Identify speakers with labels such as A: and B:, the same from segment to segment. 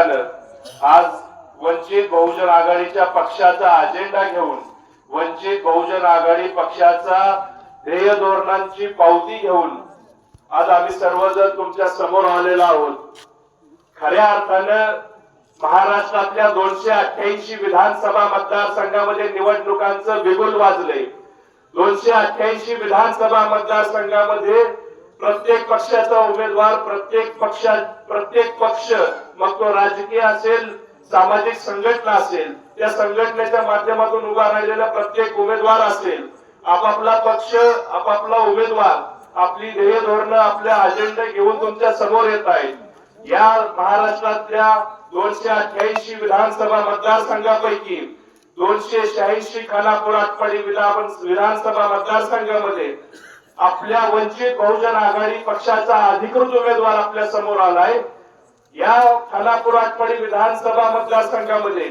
A: झालं. आज वंचित बहुजन आघाडीच्या पक्षाचा अजेंडा घेऊन वंचित बहुजन आघाडी पक्षाचा ध्येय धोरणांची पावती घेऊन आज आम्ही सर्वजण तुमच्यासमोर आलेलो आहोत. खऱ्या अर्थानं महाराष्ट्रातल्या दोनशे अठ्ठ्याऐंशी विधानसभा मतदारसंघामध्ये निवडणुकांचं बिगुल वाजलंय. दोनशे अठ्ठ्याऐंशी विधानसभा मतदारसंघामध्ये प्रत्येक पक्षाचा उमेदवार प्रत्येक पक्षा प्रत्येक पक्ष मग तो राजकीय असेल सामाजिक संघटना असेल त्या संघटनेच्या माध्यमातून उभा राहिलेला प्रत्येक उमेदवार असेल आपापला पक्ष आपापला उमेदवार आपली ध्येय धोरणं आपल्या अजेंडा घेऊन तुमच्यासमोर येत आहेत. या महाराष्ट्रातल्या दोनशे अठ्ठ्याऐंशी विधानसभा मतदारसंघापैकी दोनशे शहाऐंशी खानापूर आटपाडी विधान विधानसभा मतदारसंघामध्ये आपल्या वंचित बहुजन आघाडी पक्षाचा अधिकृत उमेदवार आपल्यासमोर आलाय. या खानापूर आटपाडी विधानसभा मतदारसंघामध्ये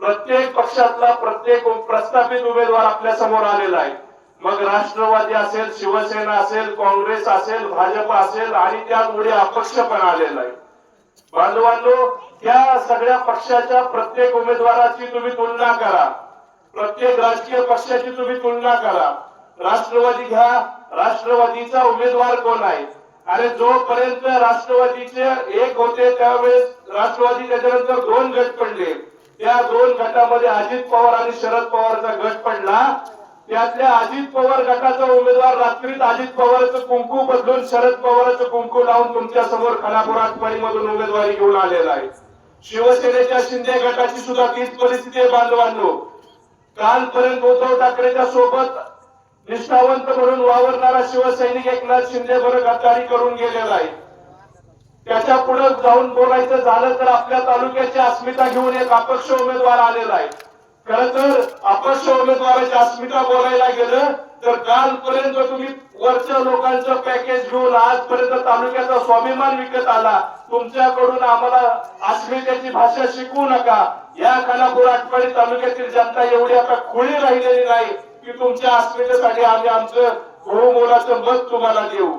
A: प्रत्येक पक्षातला प्रत्येक प्रस्थापित उमेदवार आपल्यासमोर आलेला आहे. मग राष्ट्रवादी असेल शिवसेना असेल काँग्रेस असेल भाजप असेल आणि त्यामुळे अपक्ष पण आलेला आहे. बांधवांनो या सगळ्या पक्षाच्या प्रत्येक उमेदवाराची तुम्ही तुलना करा. प्रत्येक राजकीय पक्षाची तुम्ही तुलना करा. राष्ट्रवादी घ्या. राष्ट्रवादीचा उमेदवार कोण आहे? अरे जोपर्यंत राष्ट्रवादीचे एक होते त्यावेळेस राष्ट्रवादी त्याच्यानंतर दोन गट पडले. त्या दोन गटामध्ये अजित पवार आणि शरद पवारचा गट पडला. त्यातल्या अजित पवार गटाचा उमेदवार रात्रीत अजित पवारचं कुंकू बदलून शरद पवारचं कुंकू लावून तुमच्यासमोर खानापुरात आटपाडी मधून उमेदवारी घेऊन आलेला आहे. शिवसेनेच्या शिंदे गटाची सुद्धा तीच परिस्थिती आहे बांधवांनो. कालपर्यंत उद्धव ठाकरेच्या सोबत निष्ठावंत म्हणून वावरणारा शिवसैनिक एकनाथ शिंदे बरोबर गद्दारी करून गेलेला आहे. त्याच्या पुढे जाऊन बोलायचं झालं तर आपल्या तालुक्याची अस्मिता घेऊन एक अपक्ष उमेदवार आलेला आहे. खर तर अपक्ष उमेदवाराची अस्मिता बोलायला गेलं तर कालपर्यंत तुम्ही वरच्या लोकांचं पॅकेज घेऊन आजपर्यंत तालुक्याचा स्वाभिमान विकत आला. तुमच्याकडून आम्हाला अस्मितेची भाषा शिकवू नका. या खानापूर आटपाडी तालुक्यातील जनता एवढी आता खुळी राहिलेली नाही. की तुमच्या अस्मितेसाठी आम्ही आमचं बहुमोलाचं मत तुम्हाला देऊ.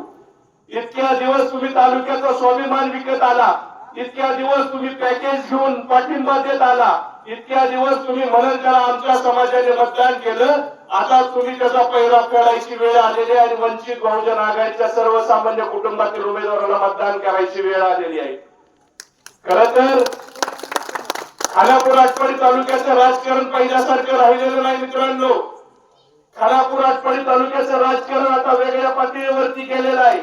A: इतक्या दिवस तुम्ही तालुक्याचा स्वाभिमान विकत आला. इतक्या दिवस तुम्ही पॅकेज घेऊन पाठिंबा देत आला. इतक्या दिवस तुम्ही म्हणत करा आमच्या समाजाने मतदान केलं आता तुम्ही त्याचा पहिला करायची वेळ आलेली आहे आणि वंचित बहुजन आघाडीच्या सर्वसामान्य कुटुंबातील उमेदवाराला मतदान करायची वेळ आलेली आहे. खर तर खानापूर आटपाडी तालुक्याचं राजकारण पहिल्यासारखं राहिलेलं नाही मित्रांनो. खानापूर आटपाडी तालुक्याचं राजकारण आता वेगळ्या पातळीवरती केलेलं आहे.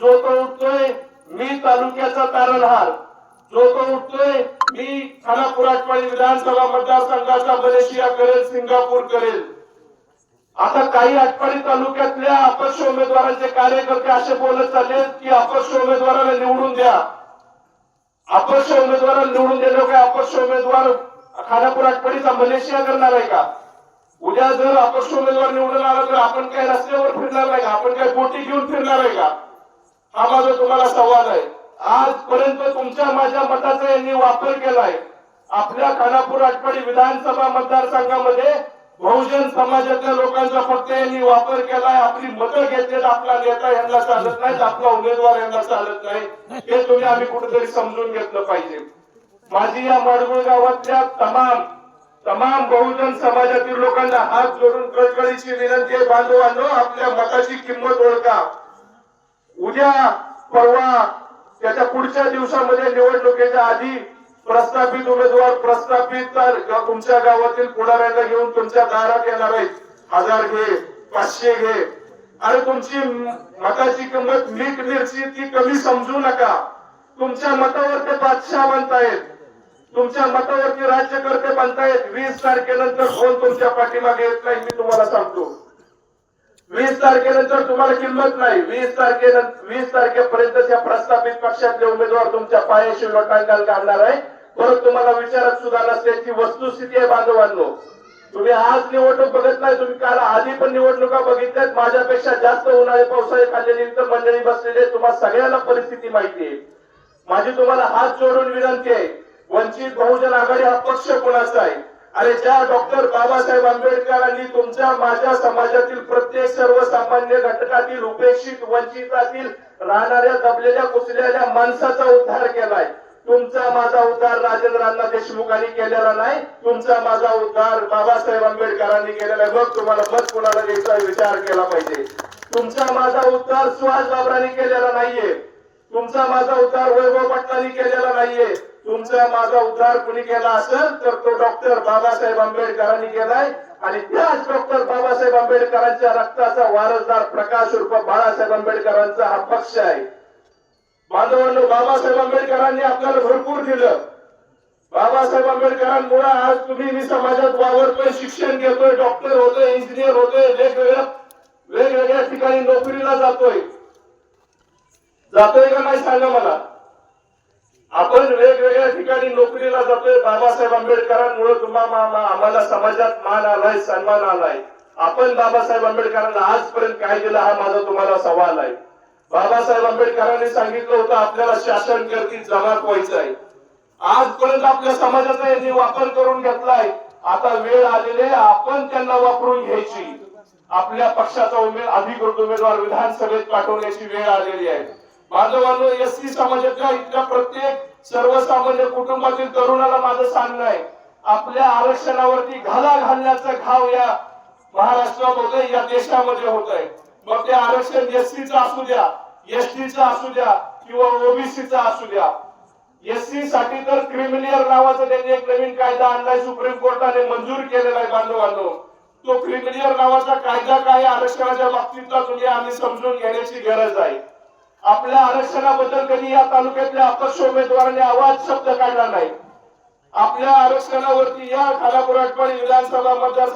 A: जो तो उठतोय मी तालुक्याचा तारणहार. जो तो उठतोय मी खानापूर आटपाडी विधानसभा मतदारसंघाचा मलेशिया करेल सिंगापूर करेल. आता काही आटपाडी तालुक्यातल्या अपक्ष उमेदवारांचे कार्यकर्ते असे बोलत चालले की अपक्ष उमेदवाराला निवडून द्या. अपक्ष उमेदवाराला निवडून दिलं काय अपक्ष उमेदवार खानापूर आटपाडीचा मलेशिया करणार आहे का? उद्या जर अपक्ष उमेदवार निवडून आला तर आपण काय रस्त्यावर फिरणार नाही का? आपण काय बोटी घेऊन फिरणार आहे का? हा माझा तुम्हाला सवाल आहे. आजपर्यंत तुमच्या माझ्या मताचा यांनी वापर केलाय. आपल्या खानापूर आटपाडी विधानसभा मतदारसंघामध्ये बहुजन समाजातल्या लोकांचा फक्त यांनी वापर केलाय. आपली मतं घेतलेत आपला नेता यांना चालत नाही आपला उमेदवार यांना चालत नाही हे तुम्ही आम्ही कुठेतरी समजून घेतलं पाहिजे. माझी या माडगुळ गावातल्या तमाम तमाम बहुजन समाजातील लोकांना हात जोडून कळकळीची विनंती आहे बांधवांनो आपल्या मताची किंमत ओळखा. उद्या परवा त्याच्या पुढच्या दिवसामध्ये निवडणुकीच्या आधी प्रस्थापित उमेदवार प्रस्थापित तर तुमच्या गावातील पुढाऱ्यांना घेऊन तुमच्या दारात येणार आहेत. हजार घे पाचशे घे. आणि तुमची मताची किंमत मीठ मिरची ती कमी समजू नका. तुमच्या मतावर ते बादशाह बनतायत तुमच्या मतावरती राज्यकर्ते बनतायत वीस तारखेनंतर कोण तुमच्या पाठीमागे येत नाही मी तुम्हाला सांगतो. वीस तारखेनंतर तुम्हाला किंमत नाही. वीस तारखेनंतर वीस तारखेपर्यंत या प्रस्थापित पक्षातले उमेदवार तुमच्या पायाशी लोटांकाल काढणार आहे. परत तुम्हाला विचारत सुद्धा नसल्याची वस्तुस्थिती आहे बांधवांनो. तुम्ही आज निवडणूक बघत नाही तुम्ही काल आधी पण निवडणुका बघितल्यात. माझ्यापेक्षा जास्त उन्हाळे पावसाळे खाल्लेली इतर मंडळी बसलेली तुम्हाला सगळ्यांना परिस्थिती माहिती आहे. माझी तुम्हाला हात जोडून विनंती आहे. वंचित बहुजन आघाडी हा पक्ष कोणाचा आहे? अरे ज्या डॉक्टर बाबासाहेब आंबेडकरांनी तुमच्या माझ्या समाजातील प्रत्येक सर्वसामान्य घटकातील उपेक्षित वंचितातील राहणाऱ्या दबलेल्या कुचलेल्या माणसाचा उद्धार केलाय. तुमचा माझा उद्धार राजेंद्रांना देशमुखांनी केलेला नाही. तुमचा माझा उद्धार बाबासाहेब आंबेडकरांनी केलेला आहे. मग तुम्हाला मत कुणाला द्यायचा विचार केला पाहिजे? तुमचा माझा उद्धार सुहास बाबरांनी केलेला नाहीये. तुमचा माझा उद्धार वैभव पटलांनी केलेला नाहीये. तुमचा माझा उद्धार कुणी केला असेल तर तो डॉक्टर बाबासाहेब आंबेडकरांनी केलाय. आणि त्याच डॉक्टर बाबासाहेब आंबेडकरांच्या रक्ताचा वारसदार प्रकाश उर्फ बाळासाहेब आंबेडकरांचा हा पक्ष आहे. बांधवांनो बाबासाहेब आंबेडकरांनी आपल्याला भरपूर दिलं. बाबासाहेब आंबेडकरांमुळे आज तुम्ही मी समाजात वावरतोय शिक्षण घेतोय डॉक्टर होतोय इंजिनियर होतोय वेगवेगळ्या वेगवेगळ्या ठिकाणी नोकरीला जातोय. जातोय का नाही सांगा मला? आपण वेगवेगळ्या ठिकाणी नोकरीला जातोय. बाबासाहेब आंबेडकरांमुळे तुम्हाला आम्हाला समाजात मान आलाय सन्मान आलाय. आपण बाबासाहेब आंबेडकरांना आजपर्यंत काय दिलं हा माझा तुम्हाला सवाल आहे. बाबासाहेब आंबेडकरांनी सांगितलं होतं आपल्याला शासन करती जमात व्हायचं आहे आजपर्यंत आपल्या समाजाचा यांनी वापर करून घेतलाय. आता वेळ आलेली आहे आपण त्यांना वापरून घ्यायची. आपल्या पक्षाचा उमेद अधिकृत उमेदवार विधानसभेत पाठवण्याची वेळ आलेली आहे. बांधवांनो एस सी समाजाच्या इथल्या प्रत्येक सर्वसामान्य कुटुंबातील तरुणाला माझं सांगणं आहे आपल्या आरक्षणावरती घाला घालण्याचा घाव या महाराष्ट्रात या देशामध्ये होत आहे. मग ते आरक्षण एसटीचं असू द्या एसटीचं असू द्या किंवा ओबीसीचं असू द्या. एससी साठी तर क्रिमिनियर नावाचा त्यांनी एक नवीन कायदा आणलाय सुप्रीम कोर्टाने मंजूर केलेला आहे बांधवांनो. तो क्रिमिनियर नावाचा कायदा काय आरक्षणाच्या बाबतीतला तुम्ही आम्ही समजून घेण्याची गरज आहे. आपल्या आरक्षणाबद्दल कधी या तालुक्यातल्या अपक्ष उमेदवारांनी आवाज शब्द काढला नाही. आपल्या आरक्षणावरती या खानापूर आटपाडी विधानसभा मतदार